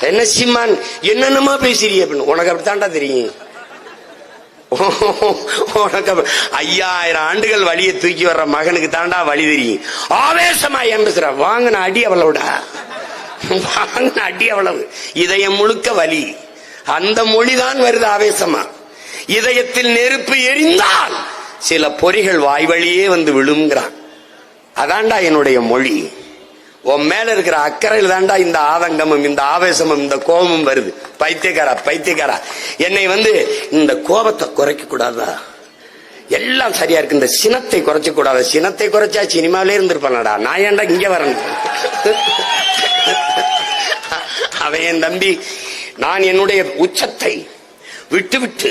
என்ன சிம்மான்? என்னென்னமா பேசுறீ அப்படின்னு. உனக்கு அப்படித்தான்டா தெரியும். உனக்கு ஐயாயிரம் ஆண்டுகள் வழியை தூக்கி வர்ற மகனுக்கு தாண்டா வழி தெரியும். ஆவேசமா என் வாங்கின அடி அவ்வளவுடா. வாங்கின அடி அவ்வளவு. இதயம் முழுக்க வலி. அந்த மொழிதான் வருது ஆவேசமா. இதயத்தில் நெருப்பு எரிந்தால் சில பொறிகள் வாய் வழியே வந்து விழுங்கிறான். அதான்டா என்னுடைய மொழி. உன் மேல இருக்கிற அக்கறையில் தான்டா இந்த ஆதங்கமும் இந்த ஆவேசமும் இந்த கோபமும் வருது. பைத்தியக்காரா பைத்தியக்காரா. என்னை வந்து இந்த கோபத்தை குறைக்க கூடாதா எல்லாம் சரியா இருக்கு. இந்த சினத்தை குறைச்ச கூடாது. சினத்தை குறைச்சா சினிமாவிலே இருந்திருப்பானடா. நான் ஏன்டா இங்க வரேன் அவன் என் தம்பி நான் என்னுடைய உச்சத்தை விட்டு விட்டு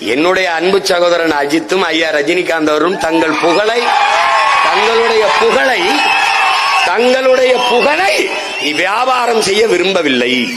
என்னுடைய அன்பு சகோதரன் அஜித்தும் ஐயா ரஜினிகாந்த் அவரும் தங்கள் புகழை தங்களுடைய புகழை தங்களுடைய புகழை வியாபாரம் செய்ய விரும்பவில்லை.